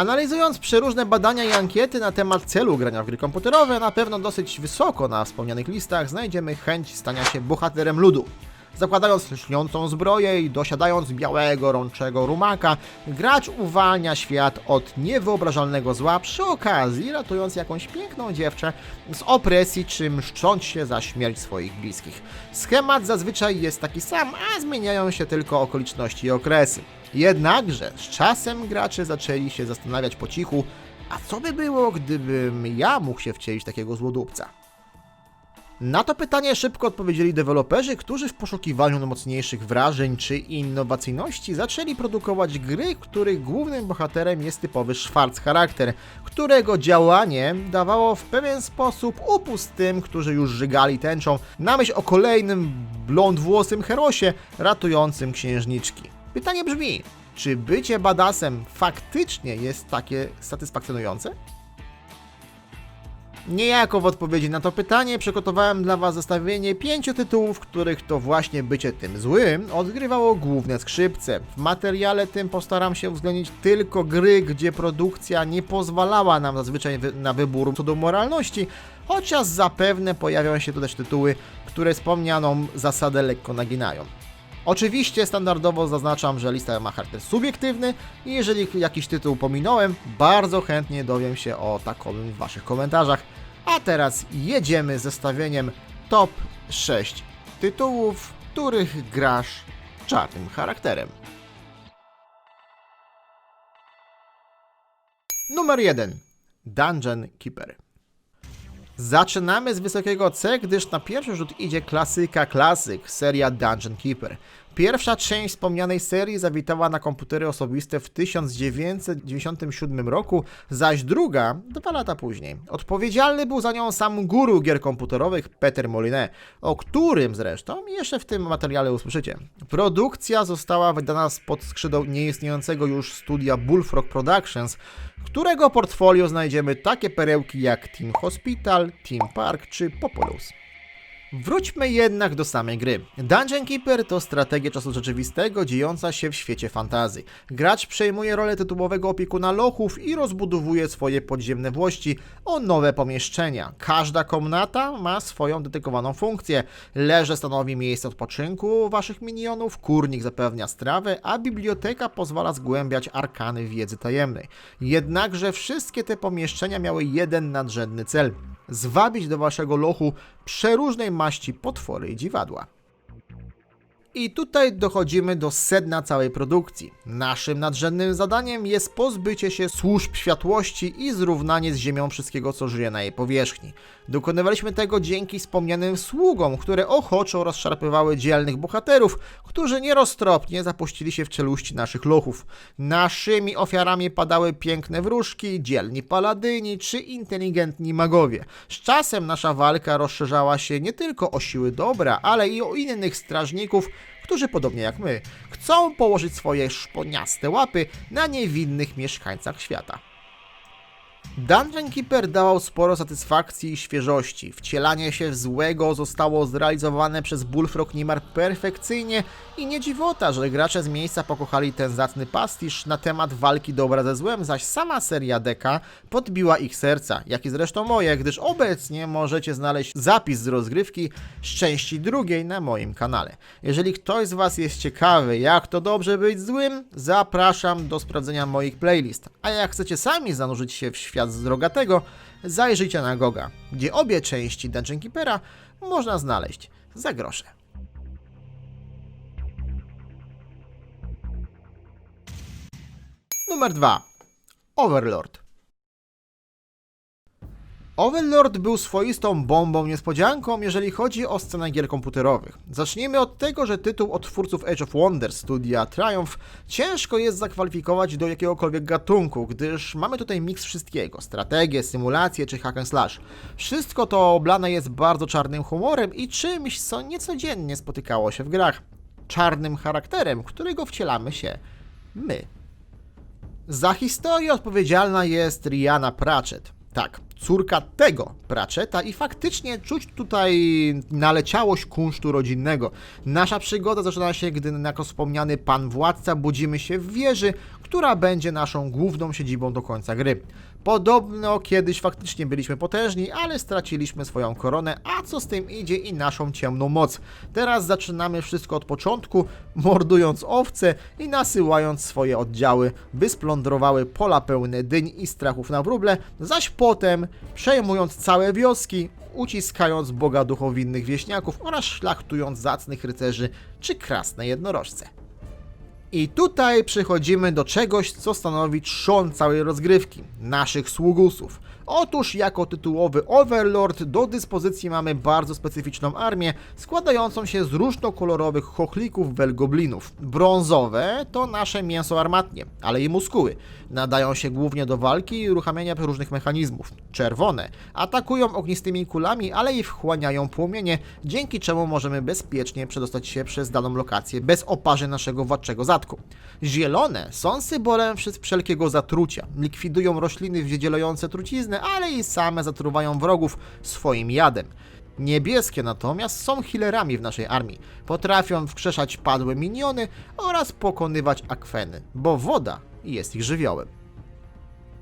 Analizując przeróżne badania i ankiety na temat celu grania w gry komputerowe, na pewno dosyć wysoko na wspomnianych listach znajdziemy chęć stania się bohaterem ludu. Zakładając lśniącą zbroję i dosiadając białego, rączego rumaka, gracz uwalnia świat od niewyobrażalnego zła, przy okazji ratując jakąś piękną dziewczę z opresji czy mszcząc się za śmierć swoich bliskich. Schemat zazwyczaj jest taki sam, a zmieniają się tylko okoliczności i okresy. Jednakże z czasem gracze zaczęli się zastanawiać po cichu, a co by było, gdybym ja mógł się wcielić takiego złodupca? Na to pytanie szybko odpowiedzieli deweloperzy, którzy w poszukiwaniu mocniejszych wrażeń czy innowacyjności zaczęli produkować gry, których głównym bohaterem jest typowy szwarc charakter, którego działanie dawało w pewien sposób upust tym, którzy już żygali tęczą, na myśl o kolejnym blondwłosym herosie ratującym księżniczki. Pytanie brzmi, czy bycie badasem faktycznie jest takie satysfakcjonujące? Niejako w odpowiedzi na to pytanie przygotowałem dla Was zestawienie pięciu tytułów, w których to właśnie bycie tym złym odgrywało główne skrzypce. W materiale tym postaram się uwzględnić tylko gry, gdzie produkcja nie pozwalała nam zazwyczaj wy- na wybór co do moralności, chociaż zapewne pojawią się tu też tytuły, które wspomnianą zasadę lekko naginają. Oczywiście standardowo zaznaczam, że lista ma charakter subiektywny i jeżeli jakiś tytuł pominąłem, bardzo chętnie dowiem się o takowym w Waszych komentarzach. A teraz jedziemy z zestawieniem top 6 tytułów, których grasz czarnym charakterem. Numer 1. Dungeon Keeper. Zaczynamy z wysokiego C, gdyż na pierwszy rzut idzie klasyka klasyk, seria Dungeon Keeper. Pierwsza część wspomnianej serii zawitała na komputery osobiste w 1997 roku, zaś druga dwa lata później. Odpowiedzialny był za nią sam guru gier komputerowych Peter Molinet, o którym zresztą jeszcze w tym materiale usłyszycie. Produkcja została wydana spod skrzydeł nieistniejącego już studia Bullfrog Productions, którego portfolio znajdziemy takie perełki jak Team Hospital, Team Park czy Populous. Wróćmy jednak do samej gry. Dungeon Keeper to strategia czasu rzeczywistego dziejąca się w świecie fantazji. Gracz przejmuje rolę tytułowego opiekuna lochów i rozbudowuje swoje podziemne włości o nowe pomieszczenia. Każda komnata ma swoją dedykowaną funkcję. Leże stanowi miejsce odpoczynku waszych minionów, kurnik zapewnia strawę, a biblioteka pozwala zgłębiać arkany wiedzy tajemnej. Jednakże wszystkie te pomieszczenia miały jeden nadrzędny cel zwabić do waszego lochu przeróżnej maści potwory i dziwadła. I tutaj dochodzimy do sedna całej produkcji. Naszym nadrzędnym zadaniem jest pozbycie się służb światłości i zrównanie z Ziemią wszystkiego, co żyje na jej powierzchni. Dokonywaliśmy tego dzięki wspomnianym sługom, które ochoczo rozszarpywały dzielnych bohaterów, którzy nieroztropnie zapuścili się w czeluści naszych lochów. Naszymi ofiarami padały piękne wróżki, dzielni paladyni czy inteligentni magowie. Z czasem nasza walka rozszerzała się nie tylko o siły dobra, ale i o innych strażników, którzy podobnie jak my chcą położyć swoje szponiaste łapy na niewinnych mieszkańcach świata. Dungeon Keeper dawał sporo satysfakcji i świeżości. Wcielanie się w złego zostało zrealizowane przez Bullfrog niemal perfekcyjnie i nie dziwota, że gracze z miejsca pokochali ten zacny pastisz na temat walki dobra ze złem, zaś sama seria DK podbiła ich serca, jak i zresztą moje, gdyż obecnie możecie znaleźć zapis z rozgrywki z części drugiej na moim kanale. Jeżeli ktoś z Was jest ciekawy, jak to dobrze być złym, zapraszam do sprawdzenia moich playlist. A jak chcecie sami zanurzyć się w świat z drogatego, zajrzyjcie na Goga, gdzie obie części Dungeon Keepera można znaleźć za grosze. Numer 2. Overlord. Overlord był swoistą bombą niespodzianką, jeżeli chodzi o scenę gier komputerowych. Zacznijmy od tego, że tytuł od twórców Age of Wonders studia Triumph ciężko jest zakwalifikować do jakiegokolwiek gatunku, gdyż mamy tutaj miks wszystkiego: strategię, symulację czy hack and slash. Wszystko to oblane jest bardzo czarnym humorem i czymś, co niecodziennie spotykało się w grach. Czarnym charakterem, którego wcielamy się my. Za historię odpowiedzialna jest Rihanna Pratchett. Tak, córka tego Pratchetta i faktycznie czuć tutaj naleciałość kunsztu rodzinnego. Nasza przygoda zaczyna się, gdy jako wspomniany pan władca budzimy się w wieży, która będzie naszą główną siedzibą do końca gry. Podobno kiedyś faktycznie byliśmy potężni, ale straciliśmy swoją koronę, a co z tym idzie i naszą ciemną moc. Teraz zaczynamy wszystko od początku, mordując owce i nasyłając swoje oddziały, by splądrowały pola pełne dyń i strachów na wróble, zaś potem przejmując całe wioski, uciskając boga duchowinnych wieśniaków oraz szlachtując zacnych rycerzy czy krasne jednorożce. I tutaj przechodzimy do czegoś, co stanowi trzon całej rozgrywki naszych sługusów. Otóż, jako tytułowy Overlord, do dyspozycji mamy bardzo specyficzną armię, składającą się z różnokolorowych chochlików welgoblinów. Brązowe to nasze mięso armatnie, ale i muskuły. Nadają się głównie do walki i uruchamiania różnych mechanizmów. Czerwone atakują ognistymi kulami, ale i wchłaniają płomienie, dzięki czemu możemy bezpiecznie przedostać się przez daną lokację bez oparzy naszego władczego zatku. Zielone są symbolem wszelkiego zatrucia. Likwidują rośliny wydzielające truciznę, ale i same zatruwają wrogów swoim jadem. Niebieskie natomiast są healerami w naszej armii. Potrafią wskrzeszać padłe miniony oraz pokonywać akweny, bo woda jest ich żywiołem.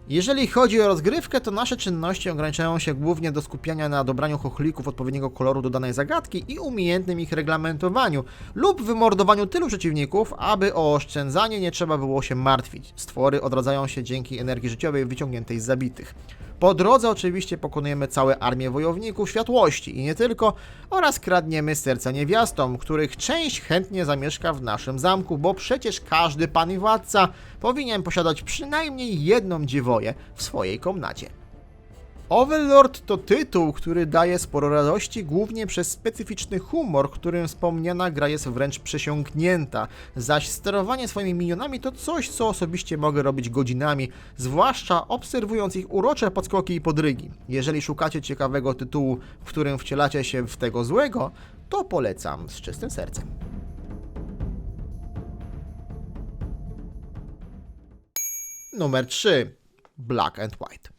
Jeżeli chodzi o rozgrywkę, to nasze czynności ograniczają się głównie do skupiania na dobraniu chochlików odpowiedniego koloru do danej zagadki i umiejętnym ich reglamentowaniu lub wymordowaniu tylu przeciwników, aby o oszczędzanie nie trzeba było się martwić. Stwory odradzają się dzięki energii życiowej wyciągniętej z zabitych. Po drodze oczywiście pokonujemy całe armię wojowników światłości i nie tylko, oraz kradniemy serca niewiastom, których część chętnie zamieszka w naszym zamku, bo przecież każdy pan i władca powinien posiadać przynajmniej jedną dziewoję w swojej komnacie. Overlord to tytuł, który daje sporo radości, głównie przez specyficzny humor, którym wspomniana gra jest wręcz przesiąknięta, zaś sterowanie swoimi minionami to coś, co osobiście mogę robić godzinami, zwłaszcza obserwując ich urocze podskoki i podrygi. Jeżeli szukacie ciekawego tytułu, w którym wcielacie się w tego złego, to polecam z czystym sercem. Numer 3. Black and White.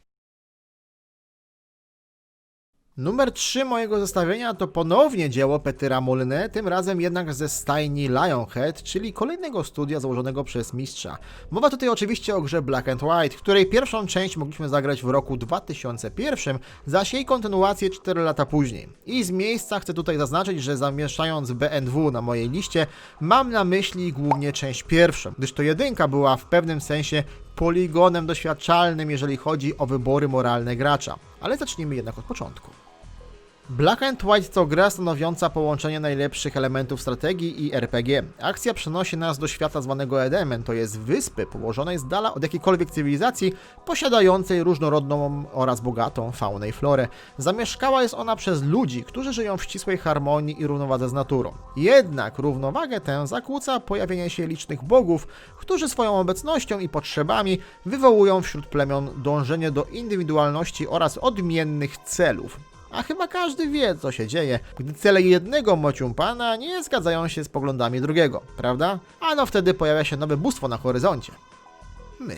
Numer 3 mojego zestawienia to ponownie dzieło Petyra Molyneux, tym razem jednak ze stajni Lionhead, czyli kolejnego studia założonego przez mistrza. Mowa tutaj oczywiście o grze Black and White, której pierwszą część mogliśmy zagrać w roku 2001, zaś jej kontynuację 4 lata później. I z miejsca chcę tutaj zaznaczyć, że zamieszczając BNW na mojej liście, mam na myśli głównie część pierwszą, gdyż to jedynka była w pewnym sensie poligonem doświadczalnym, jeżeli chodzi o wybory moralne gracza. Ale zacznijmy jednak od początku. Black and White to gra stanowiąca połączenie najlepszych elementów strategii i RPG. Akcja przenosi nas do świata zwanego Edemen, to jest wyspy położonej z dala od jakiejkolwiek cywilizacji, posiadającej różnorodną oraz bogatą faunę i florę. Zamieszkała jest ona przez ludzi, którzy żyją w ścisłej harmonii i równowadze z naturą. Jednak równowagę tę zakłóca pojawienie się licznych bogów, którzy swoją obecnością i potrzebami wywołują wśród plemion dążenie do indywidualności oraz odmiennych celów. A chyba każdy wie, co się dzieje, gdy cele jednego mociumpana nie zgadzają się z poglądami drugiego, prawda? Ano wtedy pojawia się nowe bóstwo na horyzoncie. My.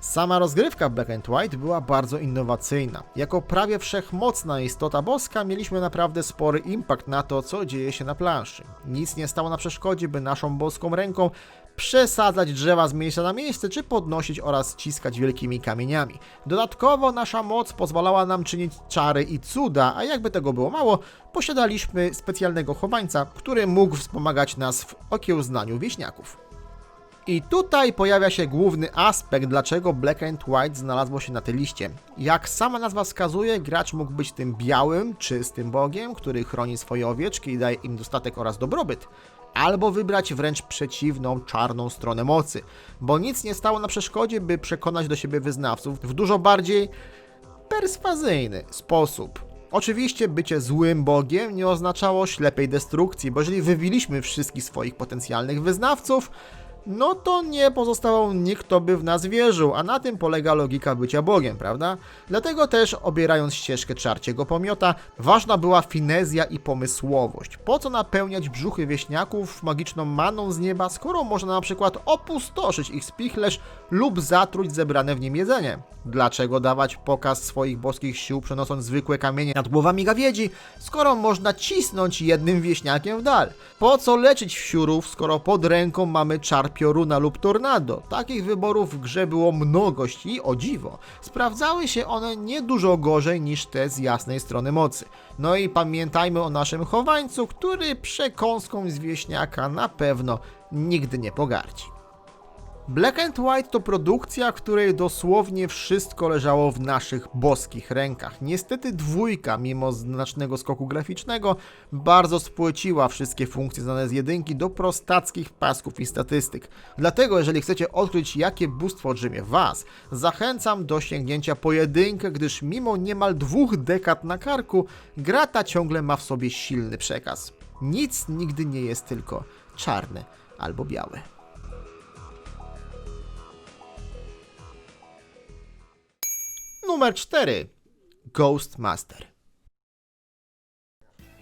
Sama rozgrywka Black and White była bardzo innowacyjna. Jako prawie wszechmocna istota boska mieliśmy naprawdę spory impact na to, co dzieje się na planszy. Nic nie stało na przeszkodzie, by naszą boską ręką przesadzać drzewa z miejsca na miejsce, czy podnosić oraz ciskać wielkimi kamieniami. Dodatkowo nasza moc pozwalała nam czynić czary i cuda, a jakby tego było mało, posiadaliśmy specjalnego chowańca, który mógł wspomagać nas w okiełznaniu wieśniaków. I tutaj pojawia się główny aspekt, dlaczego Black and White znalazło się na tej liście. Jak sama nazwa wskazuje, gracz mógł być tym białym, czystym bogiem, który chroni swoje owieczki i daje im dostatek oraz dobrobyt. Albo wybrać wręcz przeciwną, czarną stronę mocy, bo nic nie stało na przeszkodzie, by przekonać do siebie wyznawców w dużo bardziej perswazyjny sposób. Oczywiście bycie złym bogiem nie oznaczało ślepej destrukcji, bo jeżeli wybiliśmy wszystkich swoich potencjalnych wyznawców, no to nie pozostawał nikt, kto by w nas wierzył, a na tym polega logika bycia Bogiem, prawda? Dlatego też, obierając ścieżkę czarciego pomiota, ważna była finezja i pomysłowość. Po co napełniać brzuchy wieśniaków magiczną maną z nieba, skoro można na przykład opustoszyć ich spichlerz lub zatruć zebrane w nim jedzenie? Dlaczego dawać pokaz swoich boskich sił, przenosząc zwykłe kamienie nad głowami gawiedzi, skoro można cisnąć jednym wieśniakiem w dal? Po co leczyć wsiurów, skoro pod ręką mamy czar pioruna lub tornado? Takich wyborów w grze było mnogość i o dziwo, sprawdzały się one nie dużo gorzej niż te z jasnej strony mocy. No i pamiętajmy o naszym chowańcu, który przekąską z wieśniaka na pewno nigdy nie pogardzi. Black and White to produkcja, której dosłownie wszystko leżało w naszych boskich rękach. Niestety dwójka, mimo znacznego skoku graficznego, bardzo spłyciła wszystkie funkcje znane z jedynki do prostackich pasków i statystyk. Dlatego, jeżeli chcecie odkryć, jakie bóstwo drzemie Was, zachęcam do sięgnięcia po jedynkę, gdyż mimo niemal dwóch dekad na karku, gra ta ciągle ma w sobie silny przekaz. Nic nigdy nie jest tylko czarne albo białe. Numer 4. Ghostmaster.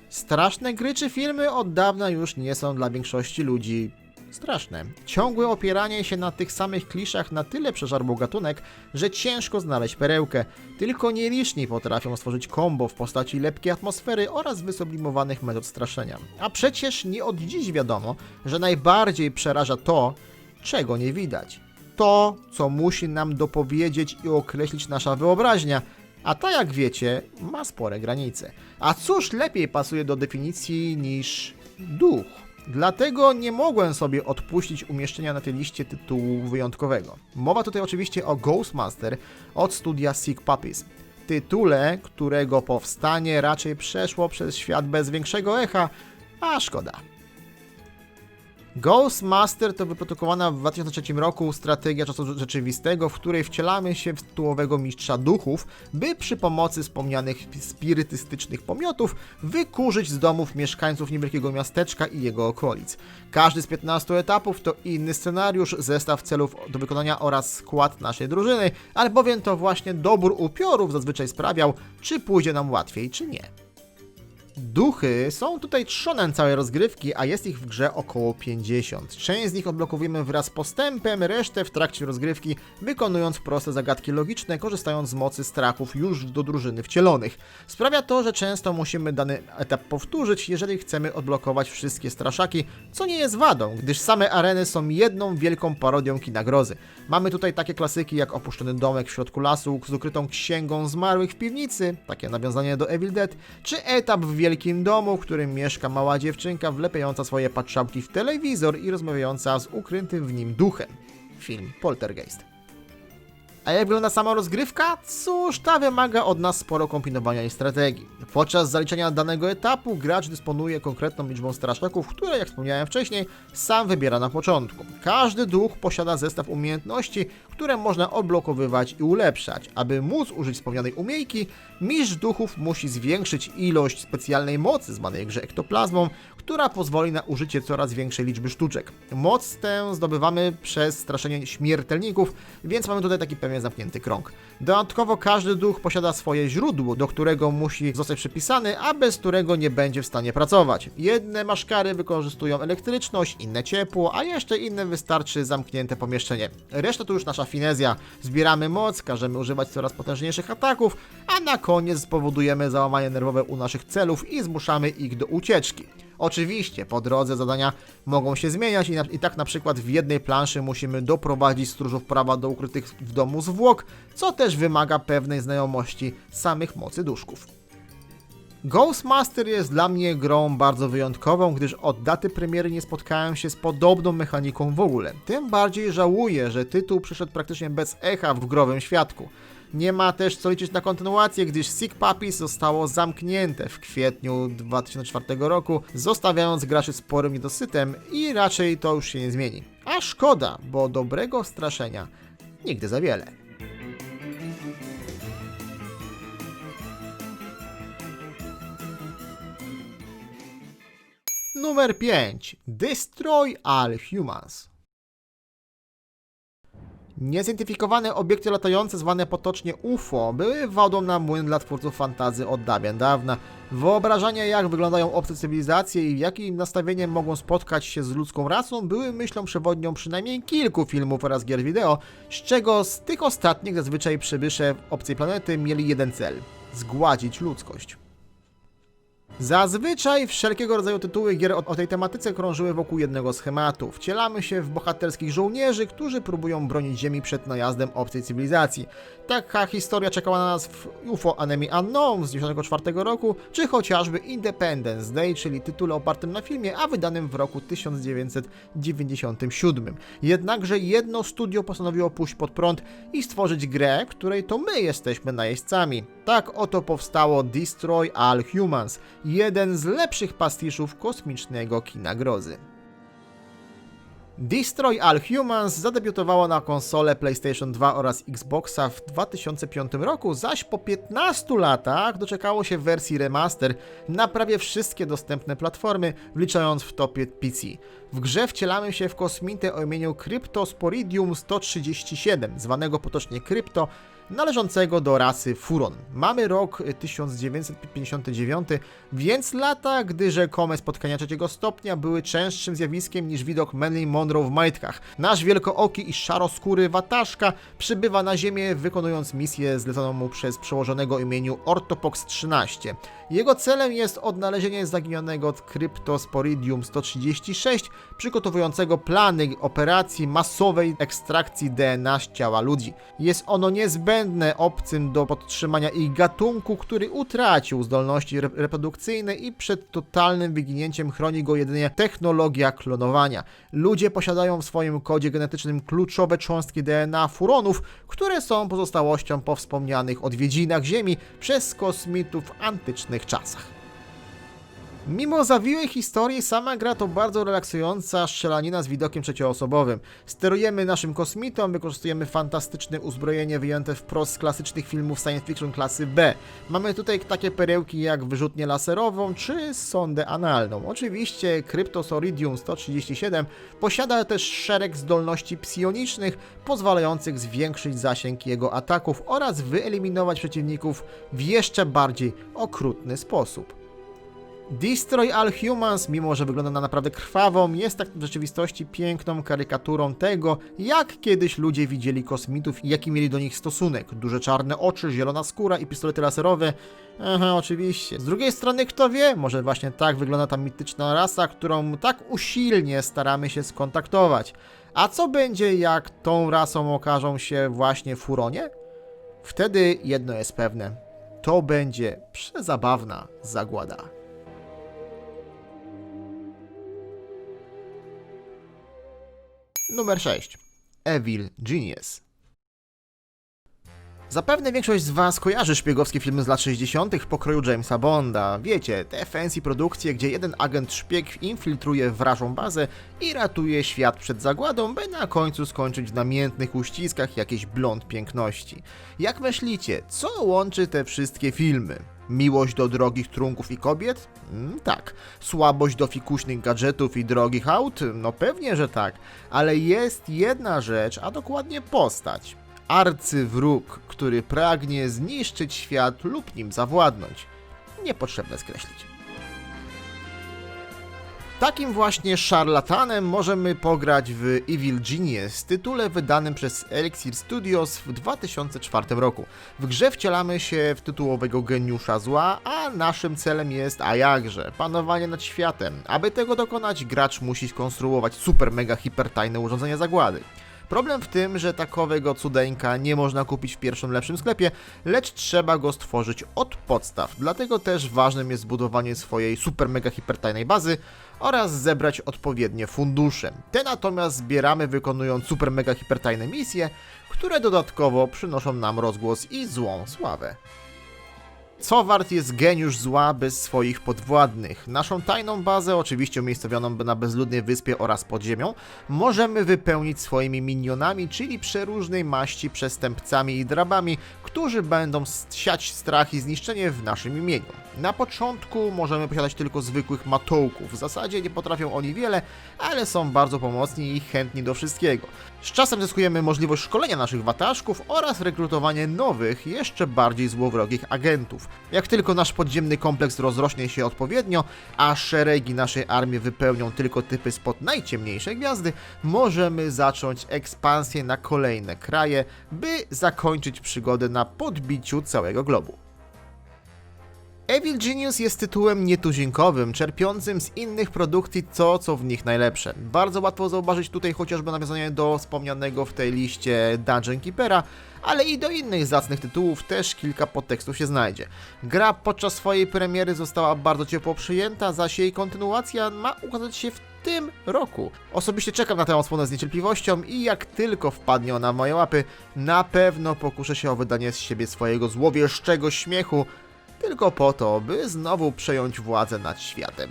Straszne gry czy filmy od dawna już nie są dla większości ludzi straszne. Ciągłe opieranie się na tych samych kliszach na tyle przeżarł gatunek, że ciężko znaleźć perełkę. Tylko nieliczni potrafią stworzyć kombo w postaci lepkiej atmosfery oraz wysublimowanych metod straszenia. A przecież nie od dziś wiadomo, że najbardziej przeraża to, czego nie widać to, co musi nam dopowiedzieć i określić nasza wyobraźnia, a ta, jak wiecie, ma spore granice. A cóż lepiej pasuje do definicji niż duch? Dlatego nie mogłem sobie odpuścić umieszczenia na tej liście tytułu wyjątkowego. Mowa tutaj oczywiście o Ghostmaster od studia Sick Puppies. Tytule, którego powstanie raczej przeszło przez świat bez większego echa, a szkoda. Ghostmaster to wyprodukowana w 2003 roku strategia czasu rzeczywistego, w której wcielamy się w tytułowego mistrza duchów, by przy pomocy wspomnianych spirytystycznych pomiotów wykurzyć z domów mieszkańców niewielkiego miasteczka i jego okolic. Każdy z 15 etapów to inny scenariusz, zestaw celów do wykonania oraz skład naszej drużyny, albowiem to właśnie dobór upiorów zazwyczaj sprawiał, czy pójdzie nam łatwiej, czy nie. Duchy są tutaj trzonem całej rozgrywki, a jest ich w grze około 50. Część z nich odblokowujemy wraz z postępem, resztę w trakcie rozgrywki, wykonując proste zagadki logiczne, korzystając z mocy strachów już do drużyny wcielonych. Sprawia to, że często musimy dany etap powtórzyć, jeżeli chcemy odblokować wszystkie straszaki, co nie jest wadą, gdyż same areny są jedną wielką parodią kina grozy. Mamy tutaj takie klasyki jak opuszczony domek w środku lasu z ukrytą księgą zmarłych w piwnicy, takie nawiązanie do Evil Dead, czy etap w wielkim domu, w którym mieszka mała dziewczynka wlepiająca swoje patrzałki w telewizor i rozmawiająca z ukrytym w nim duchem. Film Poltergeist. A jak wygląda sama rozgrywka? Cóż, ta wymaga od nas sporo kombinowania i strategii. Podczas zaliczenia danego etapu gracz dysponuje konkretną liczbą straszaków, które, jak wspomniałem wcześniej, sam wybiera na początku. Każdy duch posiada zestaw umiejętności, które można odblokowywać i ulepszać. Aby móc użyć wspomnianej umiejki, mistrz duchów musi zwiększyć ilość specjalnej mocy zwanej grze ektoplazmą, która pozwoli na użycie coraz większej liczby sztuczek. Moc tę zdobywamy przez straszenie śmiertelników, więc mamy tutaj taki pewien zamknięty krąg. Dodatkowo każdy duch posiada swoje źródło, do którego musi zostać przypisany, a bez którego nie będzie w stanie pracować. Jedne maszkary wykorzystują elektryczność, inne ciepło, a jeszcze inne wystarczy zamknięte pomieszczenie. Reszta to już nasza finezja. Zbieramy moc, każemy używać coraz potężniejszych ataków, a na koniec spowodujemy załamanie nerwowe u naszych celów i zmuszamy ich do ucieczki. Oczywiście, po drodze zadania mogą się zmieniać i, na, i tak na przykład w jednej planszy musimy doprowadzić stróżów prawa do ukrytych w domu zwłok, co też wymaga pewnej znajomości samych mocy duszków. Ghostmaster jest dla mnie grą bardzo wyjątkową, gdyż od daty premiery nie spotkałem się z podobną mechaniką w ogóle. Tym bardziej żałuję, że tytuł przyszedł praktycznie bez echa w growym świadku. Nie ma też co liczyć na kontynuację, gdyż Sick Puppies zostało zamknięte w kwietniu 2004 roku, zostawiając graczy sporym niedosytem i raczej to już się nie zmieni. A szkoda, bo dobrego straszenia nigdy za wiele. Numer 5. Destroy All Humans. Niezidentyfikowane obiekty latające zwane potocznie UFO były wodą na młyn dla twórców fantazy od dawien dawna. Wyobrażenia jak wyglądają obce cywilizacje i jakim nastawieniem mogą spotkać się z ludzką rasą były myślą przewodnią przynajmniej kilku filmów oraz gier wideo, z czego z tych ostatnich zazwyczaj przybysze obcej planety mieli jeden cel – zgładzić ludzkość. Zazwyczaj wszelkiego rodzaju tytuły gier o, tej tematyce krążyły wokół jednego schematu. Wcielamy się w bohaterskich żołnierzy, którzy próbują bronić Ziemi przed najazdem obcej cywilizacji. Taka historia czekała na nas w UFO Enemy Unknown z 1994 roku, czy chociażby Independence Day, czyli tytule opartym na filmie, a wydanym w roku 1997. Jednakże jedno studio postanowiło pójść pod prąd i stworzyć grę, której to my jesteśmy najeźdźcami. Tak oto powstało Destroy All Humans, jeden z lepszych pastiszów kosmicznego kina grozy. Destroy All Humans zadebiutowało na konsole PlayStation 2 oraz Xboxa w 2005 roku, zaś po 15 latach doczekało się wersji remaster na prawie wszystkie dostępne platformy, wliczając w topie PC. W grze wcielamy się w kosmitę o imieniu Cryptosporidium 137, zwanego potocznie Krypto, należącego do rasy Furon. Mamy rok 1959, więc lata, gdy rzekome spotkania trzeciego stopnia były częstszym zjawiskiem niż widok Marilyn Monroe w majtkach. Nasz wielkooki i szaroskóry wataszka przybywa na Ziemię, wykonując misję zleconą mu przez przełożonego imieniu Ortopox 13. Jego celem jest odnalezienie zaginionego Cryptosporidium 136, przygotowującego plany operacji masowej ekstrakcji DNA z ciała ludzi. Jest ono niezbędne obcym do podtrzymania ich gatunku, który utracił zdolności re- reprodukcyjne i przed totalnym wyginięciem chroni go jedynie technologia klonowania. Ludzie posiadają w swoim kodzie genetycznym kluczowe cząstki DNA furonów, które są pozostałością po wspomnianych odwiedzinach Ziemi przez kosmitów w antycznych czasach. Mimo zawiłej historii, sama gra to bardzo relaksująca strzelanina z widokiem trzecioosobowym. Sterujemy naszym kosmitą, wykorzystujemy fantastyczne uzbrojenie wyjęte wprost z klasycznych filmów science fiction klasy B. Mamy tutaj takie perełki jak wyrzutnię laserową czy sondę analną. Oczywiście Cryptosoridium 137 posiada też szereg zdolności psionicznych, pozwalających zwiększyć zasięg jego ataków oraz wyeliminować przeciwników w jeszcze bardziej okrutny sposób. Destroy All Humans, mimo że wygląda na naprawdę krwawą, jest tak w rzeczywistości piękną karykaturą tego, jak kiedyś ludzie widzieli kosmitów i jaki mieli do nich stosunek. Duże czarne oczy, zielona skóra i pistolety laserowe. Aha, oczywiście. Z drugiej strony, kto wie, może właśnie tak wygląda ta mityczna rasa, którą tak usilnie staramy się skontaktować. A co będzie, jak tą rasą okażą się właśnie Furonie? Wtedy jedno jest pewne. To będzie przezabawna zagłada. Numer 6. Evil Genius. Zapewne większość z Was kojarzy szpiegowskie filmy z lat 60. w pokroju Jamesa Bonda. Wiecie, te fancy produkcje, gdzie jeden agent szpieg infiltruje wrażą bazę i ratuje świat przed zagładą, by na końcu skończyć w namiętnych uściskach jakiejś blond piękności. Jak myślicie, co łączy te wszystkie filmy? Miłość do drogich trunków i kobiet? Mm, tak. Słabość do fikuśnych gadżetów i drogich aut? No pewnie, że tak. Ale jest jedna rzecz, a dokładnie postać. Arcywróg, który pragnie zniszczyć świat lub nim zawładnąć. Niepotrzebne skreślić. Takim właśnie szarlatanem możemy pograć w Evil Genius, tytule wydanym przez Elixir Studios w 2004 roku. W grze wcielamy się w tytułowego geniusza zła, a naszym celem jest, a jakże, panowanie nad światem. Aby tego dokonać, gracz musi skonstruować super mega hipertajne urządzenie zagłady. Problem w tym, że takowego cudeńka nie można kupić w pierwszym lepszym sklepie, lecz trzeba go stworzyć od podstaw. Dlatego też ważnym jest zbudowanie swojej super mega hipertajnej bazy oraz zebrać odpowiednie fundusze. Te natomiast zbieramy wykonując super mega hipertajne misje, które dodatkowo przynoszą nam rozgłos i złą sławę. Co wart jest geniusz zła bez swoich podwładnych? Naszą tajną bazę, oczywiście umiejscowioną na bezludnej wyspie oraz pod ziemią, możemy wypełnić swoimi minionami, czyli przeróżnej maści przestępcami i drabami, którzy będą siać strach i zniszczenie w naszym imieniu. Na początku możemy posiadać tylko zwykłych matołków. W zasadzie nie potrafią oni wiele, ale są bardzo pomocni i chętni do wszystkiego. Z czasem zyskujemy możliwość szkolenia naszych wataszków oraz rekrutowanie nowych, jeszcze bardziej złowrogich agentów. Jak tylko nasz podziemny kompleks rozrośnie się odpowiednio, a szeregi naszej armii wypełnią tylko typy spod najciemniejszej gwiazdy, możemy zacząć ekspansję na kolejne kraje, by zakończyć przygodę na podbiciu całego globu. Evil Genius jest tytułem nietuzinkowym, czerpiącym z innych produkcji to, co w nich najlepsze. Bardzo łatwo zauważyć tutaj chociażby nawiązanie do wspomnianego w tej liście Dungeon Keepera, ale i do innych zacnych tytułów też kilka podtekstów się znajdzie. Gra podczas swojej premiery została bardzo ciepło przyjęta, zaś jej kontynuacja ma ukazać się w tym roku. Osobiście czekam na tę odsłonę z niecierpliwością i jak tylko wpadnie ona w moje łapy, na pewno pokuszę się o wydanie z siebie swojego złowieszczego śmiechu, tylko po to, by znowu przejąć władzę nad światem.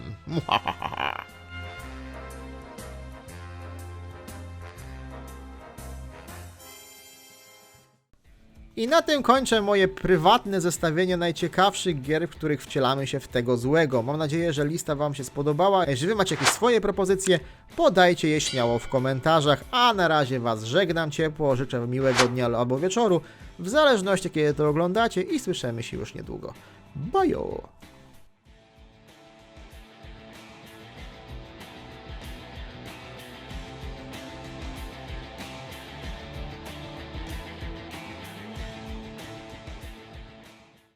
I na tym kończę moje prywatne zestawienie najciekawszych gier, w których wcielamy się w tego złego. Mam nadzieję, że lista Wam się spodobała. Jeżeli Wy macie jakieś swoje propozycje, podajcie je śmiało w komentarzach. A na razie Was żegnam ciepło, życzę miłego dnia albo wieczoru, w zależności kiedy to oglądacie i słyszymy się już niedługo. Bajo!